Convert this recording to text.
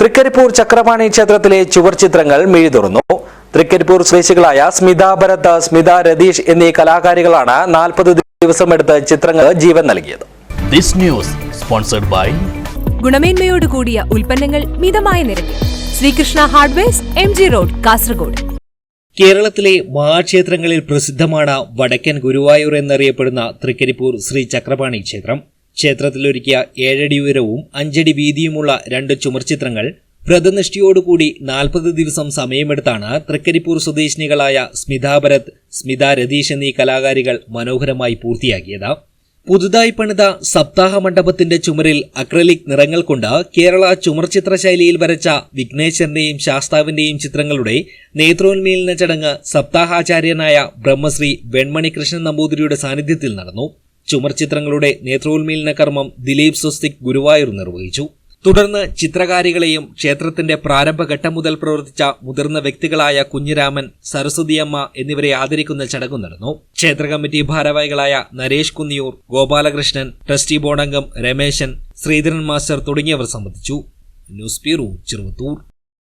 തൃക്കരിപ്പൂർ ചക്രപാണി ക്ഷേത്രത്തിലെ ചുവർ ചിത്രങ്ങൾ മിഴി തുറന്നു തൃക്കരിപ്പൂർ സ്വദേശികളായ സ്മിത ഭരത് സ്മിത രതീഷ് എന്നീ കലാകാരികളാണ് നാൽപ്പത് ദിവസമെടുത്ത് ചിത്രങ്ങൾ ജീവൻ നൽകിയത്. This news sponsored by ഗുണമേന്മയോട് കൂടിയ ഉൽപ്പന്നങ്ങൾ മിതമായ നിരക്കിൽ. Sreekrishna hardwares M G road Kasaragod. കേരളത്തിലെ മഹാക്ഷേത്രങ്ങളിൽ പ്രസിദ്ധമാണ് വടക്കൻ ഗുരുവായൂർ എന്നറിയപ്പെടുന്ന തൃക്കരിപ്പൂർ ശ്രീ ചക്രപാണി ക്ഷേത്രം. ക്ഷേത്രത്തിലൊരുക്കിയ ഏഴടി ഉയരവും അഞ്ചടി വീതിയുമുള്ള രണ്ട് ചുമർചിത്രങ്ങൾ വ്രതനിഷ്ഠയോടുകൂടി നാൽപ്പത് ദിവസം സമയമെടുത്താണ് തൃക്കരിപ്പൂർ സ്വദേശിനികളായ സ്മിത ഭരത് സ്മിത രതീഷ് എന്നീ കലാകാരികൾ മനോഹരമായി പൂർത്തിയാക്കിയത്. പുതുതായി പണിത സപ്താഹ മണ്ഡപത്തിന്റെ ചുമരിൽ അക്രലിക് നിറങ്ങൾ കൊണ്ട് കേരള ചുമർചിത്ര ശൈലിയിൽ വരച്ച വിഘ്നേശ്വരന്റെയും ശാസ്താവിന്റെയും ചിത്രങ്ങളുടെ നേത്രോന്മീലന ചടങ്ങ് സപ്താഹാചാര്യനായ ബ്രഹ്മശ്രീ വെൺമണി കൃഷ്ണൻ നമ്പൂതിരിയുടെ സാന്നിധ്യത്തിൽ നടന്നു. ചുമർചിത്രങ്ങളുടെ നേത്രോന്മീലന കർമ്മം ദിലീപ് സ്വസ്തിക് ഗുരുവായൂർ നിർവഹിച്ചു. തുടർന്ന് ചിത്രകാരികളെയും ക്ഷേത്രത്തിന്റെ പ്രാരംഭഘട്ടം മുതൽ പ്രവർത്തിച്ച മുതിർന്ന വ്യക്തികളായ കുഞ്ഞിരാമൻ സരസ്വതിയമ്മ എന്നിവരെ ആദരിക്കുന്ന ചടങ്ങ് നടന്നു. ക്ഷേത്ര കമ്മിറ്റി ഭാരവാഹികളായ നരേഷ് കുന്നിയൂർ ഗോപാലകൃഷ്ണൻ ട്രസ്റ്റി ബോർഡംഗം രമേശൻ ശ്രീധരൻ മാസ്റ്റർ തുടങ്ങിയവർ സംബന്ധിച്ചു. News bureau Cheruvathur.